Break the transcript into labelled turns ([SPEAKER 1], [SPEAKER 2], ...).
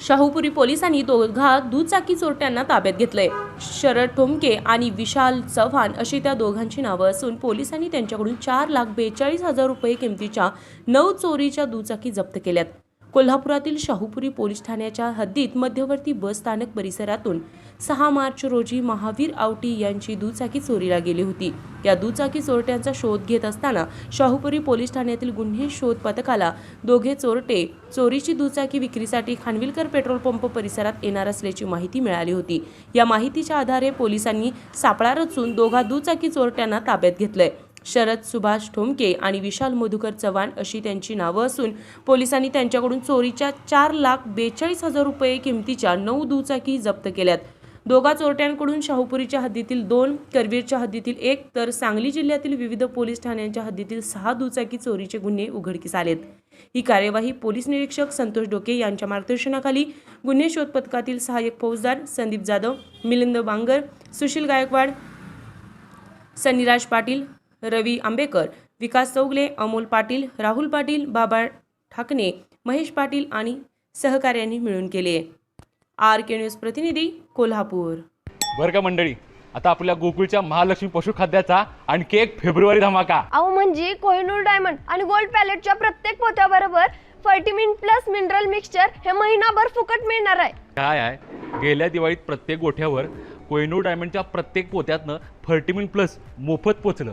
[SPEAKER 1] शाहूपुरी पोलिसांनी दोघा दुचाकी चोरट्यांना ताब्यात घेतलंय. शरद ठोमके आणि विशाल चव्हाण अशी त्या दोघांची नावं असून पोलिसांनी त्यांच्याकडून चार लाख बेचाळीस हजार रुपये किमतीच्या नऊ चोरीच्या दुचाकी जप्त केल्यात. कोल्हापुरातील शाहूपुरी पोलीस ठाण्याच्या हद्दीत मध्यवर्ती बस स्थानक परिसरातून सहा मार्च रोजी महावीर आवटी यांची दुचाकी चोरीला गेली होती. या दुचाकी चोरट्यांचा शोध घेत असताना शाहूपुरी पोलीस ठाण्यातील गुन्हे शोध पथकाला दोघे चोरटे चोरीची दुचाकी विक्रीसाठी खानविलकर पेट्रोल पंप परिसरात येणार असल्याची माहिती मिळाली होती. या माहितीच्या आधारे पोलिसांनी सापळा रचून दोघा दुचाकी चोरट्यांना ताब्यात घेतलंय. शरद सुभाष ठोमके आणि विशाल मधुकर चव्हाण अशी त्यांची नावं असून पोलिसांनी त्यांच्याकडून चोरीच्या चार लाख बेचाळीस हजार रुपये किमतीच्या नऊ दुचाकी जप्त केल्यात. दोघा चोरट्यांकडून शाहूपुरीच्या हद्दीतील दोन करवीरच्या हद्दीतील एक तर सांगली जिल्ह्यातील विविध पोलीस ठाण्यांच्या हद्दीतील सहा दुचाकी चोरीचे गुन्हे उघडकीस आलेत. ही कार्यवाही पोलीस निरीक्षक संतोष डोके यांच्या मार्गदर्शनाखाली गुन्हे शोध पथकातील सहाय्यक फौजदार संदीप जाधव मिलिंद बांगर सुशील गायकवाड सन्नीराज पाटील रवी आंबेकर विकास चौगले अमोल पाटील राहुल पाटील बाबा ठाकणे महेश पाटील आणि सहकार्यांनी मिळून केले. आर के न्यूज प्रतिनिधी कोल्हापूर.
[SPEAKER 2] बरं का मंडळी आता आपल्या गोकुळच्या महालक्ष्मी पशुखाद्याचा आणखी एक फेब्रुवारी धमाका.
[SPEAKER 3] अहो म्हणजे कोहिनूर डायमंड आणि गोल्ड पॅलेटच्या प्रत्येक पोत्याबरोबर फर्टिमिन प्लस मिनरल मिक्सचर हे महिनाभर फुकट मिळणार आहे.
[SPEAKER 2] काय आहे? गेल्या दिवाळीत प्रत्येक गोठ्यावर कोहिनूर डायमंडच्या प्रत्येक पोत्यातनं फर्टिमिन प्लस मोफत पोचलं.